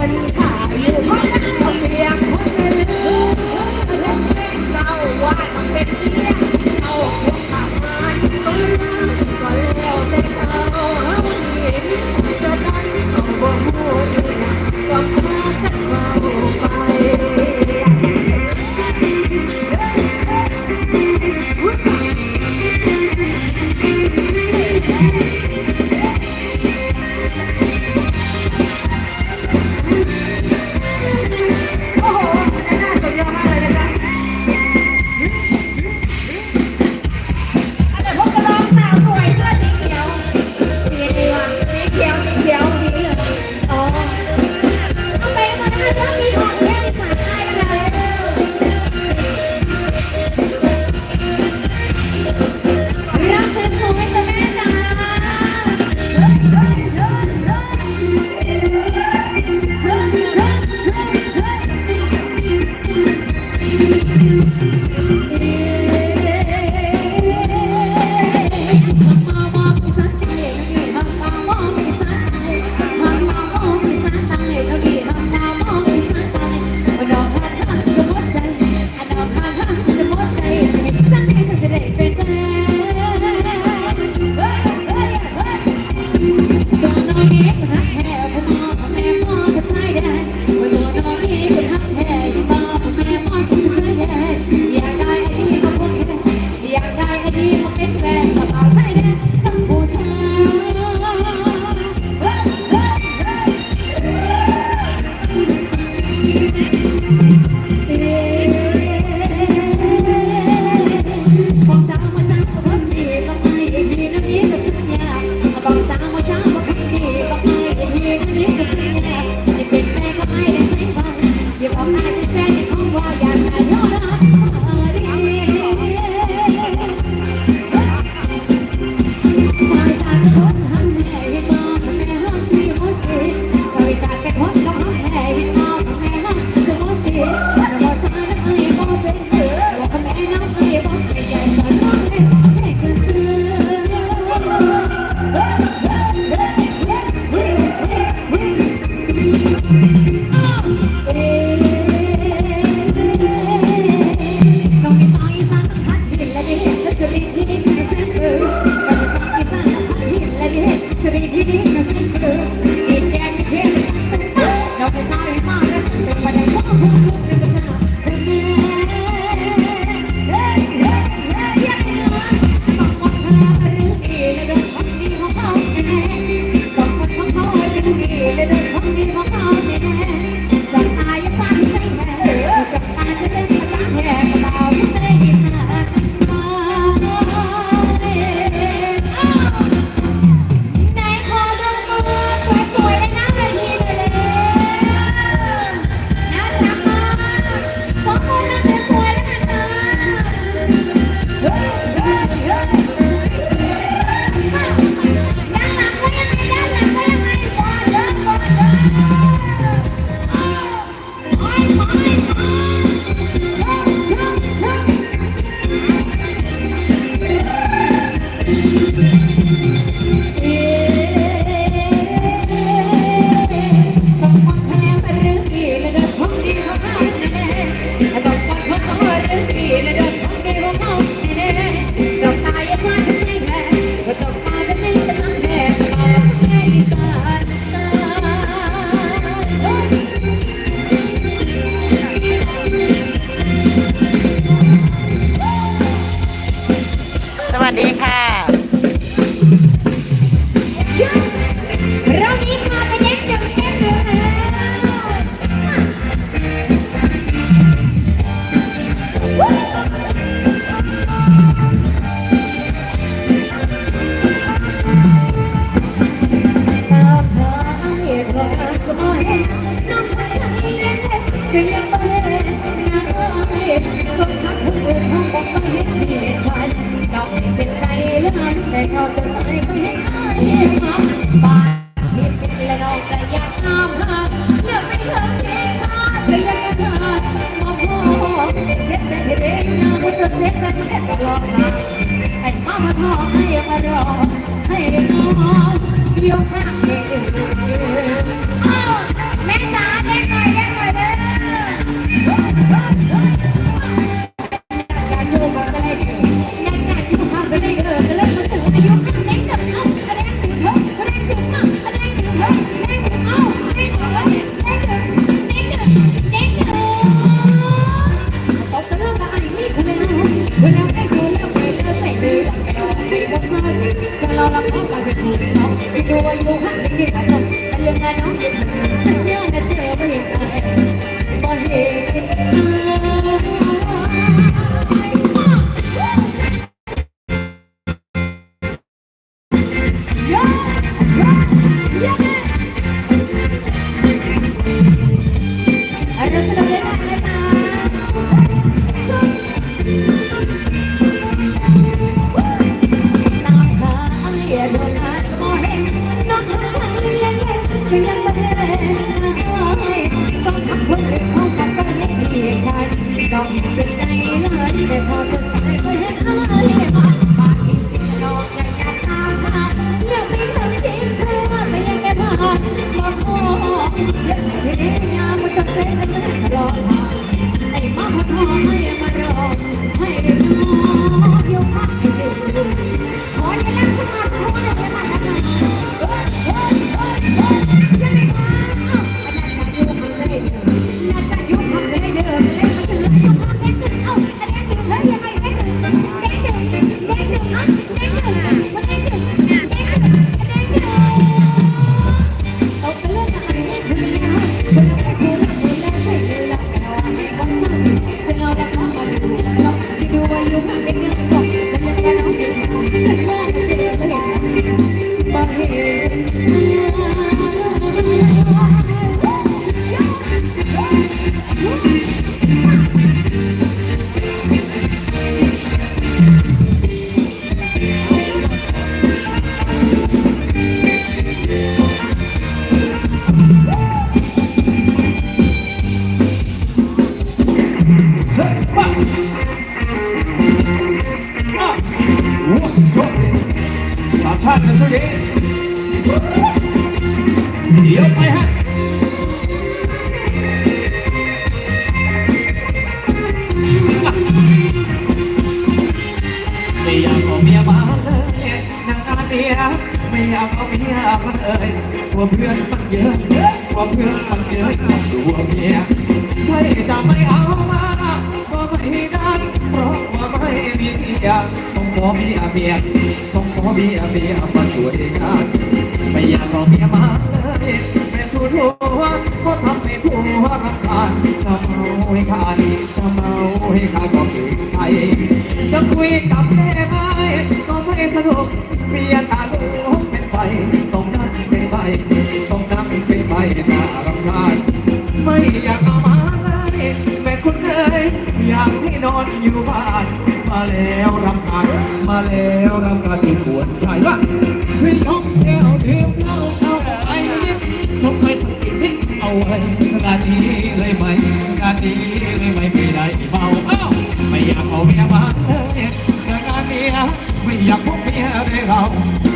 Everybody, come. เลยกลัวเพื่อนมันเยอะกลัวเพื่อนมันเยอะกลัวเมียใช่จะไม่เอามาก็ไม่ได้เพราะว่าไม่มีเมียต้องขอเมียเมียต้องขอเมียเมียมาช่วยกันไม่อยากเอาเมียมาเลยแม่ทุนหัวก็ทำให้ผัวรำคาญจะเมาให้ขาดจะเมาให้ขาดก็คือใจจะคุยกับ อนอยู่บ้านมาแล้วรำคาญมาแล้วรำคาญที่ควรใจว่าขึ้นห้องแก้วดื่มเหล้าเข้าไปนิดชมเคยสังเกตนิดเอาไว้งานนี้เลยไหมงานนี้เลยไหมไม่ได้เบาเอ้าไม่อยากเอาเมียมาเลยงานเมียไม่อยากพบเมียได้เรา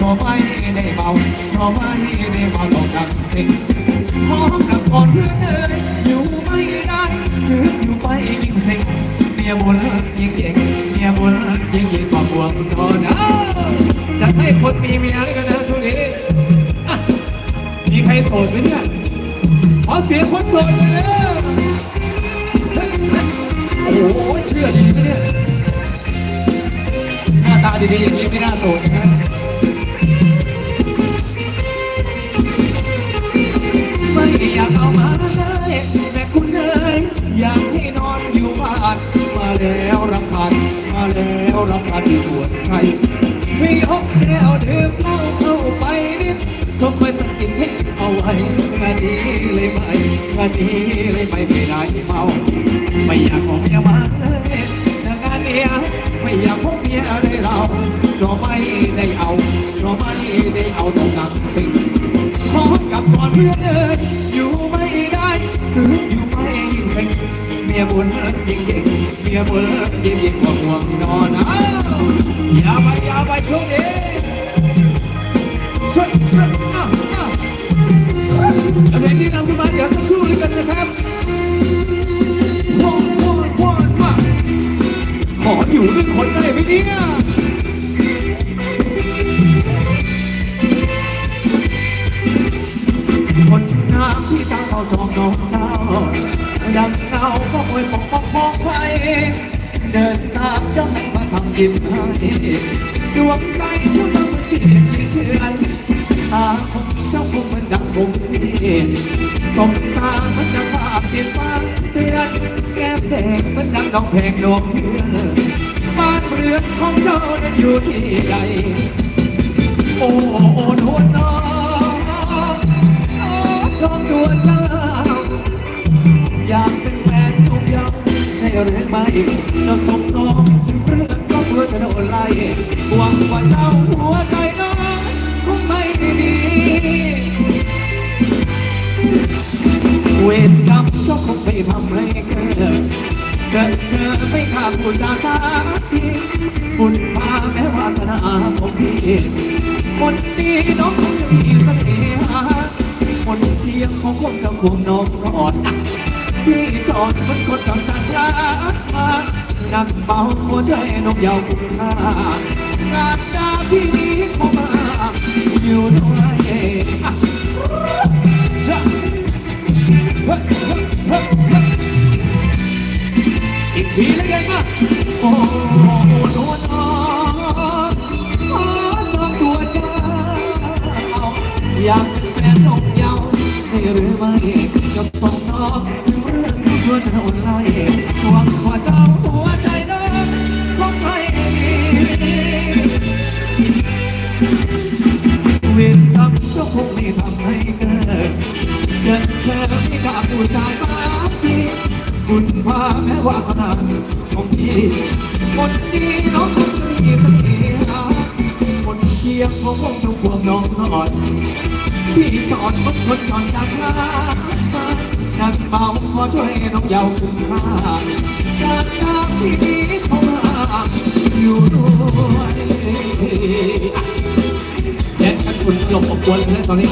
ก็ไม่ได้เมาก็ไม่ได้เมาต้องดังสิ่งขอกับก่อนเพื่อนเอ้ยอยู่ไม่ได้คืออยู่ไปยิ่งสิ่ง มียบุญยิ่งเก่งเมียบุญยิ่งยิ่งกว่าบวงนอนอ้าวจะให้คนมีเมียด้วยกันนะช่วงนี้มีใครโสดไหมเนี่ยขอเสียงคนโสดเลยนะโอ้โหเชื่อดีไหมเนี่ยหน้าตาดีๆอย่างนี้ไม่น่าโสดนะ วรำคาญที่ปวดใจมีห้องแก้วดื่มเหล้าเข้าไปนิดทำไมสักกินนิดเอาไว้งานนี้เลยไหมงานนี้เลยไม่ไม่ได้เมาไม่อยากเอาเมียมาเลยงานเนี้ยไม่อยากพบเมียได้เราก็ไม่ได้เอาก็ไม่ได้เอาต้องนักสิ่งขอกลับก่อนเพื่อนเอ้ยอยู่ไม่ได้คืออยู่ไม่ยิ่งเซ็งเมียบุญยิ่งเก่ง เมียบุญยิ่งยิ่งกว่าห่วงนอนอย่าไปอย่าไปช่วงนี้สุดสุดอ้าวอ้าวแล้วเพลงที่นำขึ้นมาเดี๋ยวสักครู่ด้วยกันนะครับวันวันวันมาขออยู่ด้วยคนได้ไหมเนี่ยคนงามที่ตาเขาจองน้องเจ้าดัง เงาก็คอยปกป้องมองไปเดินตามเจ้ามาทำยิ้มให้ดวงใจผู้นำเกียรติเชื่อตาของเจ้าคงมือนดังผมพี่สมตามือนดังภาพติดฟ้าเตือนแก้มแดงมือนดังดอกแพงดวงเพื่อนบ้านเรือนของเจ้านั้นอยู่ที่ใดโอ้โอ้นวลน้องจอมตัวเจ้าอยากเป็น เรื่องไม่จะส่งน้องถึงเรื่องก็เพื่อจะโดนไล่หวังว่าเจ้าหัวใจน้องคงไม่ดีเวรกรรมเจ้าคงไม่ทำให้เกิดเจอเธอไม่ขาดบุญจาสาทีบุญพาแม้วาสนาของพี่คนดีน้องคงจะมีเสน่หาคนเทียมของคงจะควงน้องรอด อดเหมันคนกำจัดรักมานักเบาหัวใจนกยาวคุ้มค่างานดาพี่นี้เข้ามาอยู่ด้วยใช่อีกทีแล้วกันมาโอ้โหโน้นอ๋อจองตัวเจ้าอยากเป็นแฟนนกยาวให้หรือไม่จะส่งน้อง ถึงเรื่องที่เพื่อจะโดนไล่หวังว่าเจ้าหัวใจน้องคงไม่เวรกรรมเจ้าคงไม่ทำให้เกิดเจอเธอไม่กล้าพูจาสักทีบุญพาแม้วาสนาของพี่คนดีน้องคงจะมีเสน่หาคนเคียงของคงจะห่วงน้องนอนพี่จอดรถคนจอดจากลา นั่งเมาขอช่วยน้องเยาวคุ้มค่าจากน้ำที่ดีเข้ามาอยู่ด้วยฝุ่นตลบอบวนเลยนะตอนนี้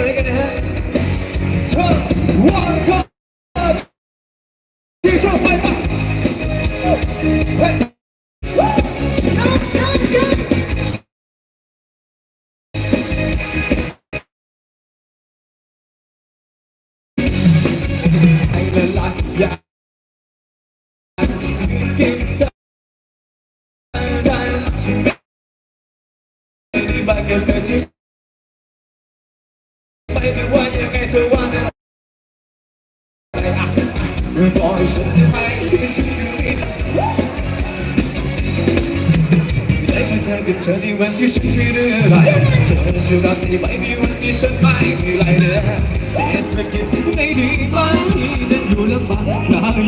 หน่อยกันทอบไปะเฮ้ยลายดันด้ง ใจมันว่ายังไงเธอว่าอะไรอะไม่บอกฉันได้ไหมที่ฉันได้มาเจอกับเธอในวันที่ฉันไม่เหนื่อยเธอจะรักได้ไหมในวันที่ฉันไม่มีไรเลยเศรษฐกิจไม่ดีไปนั้นอยู่ลำบากกาย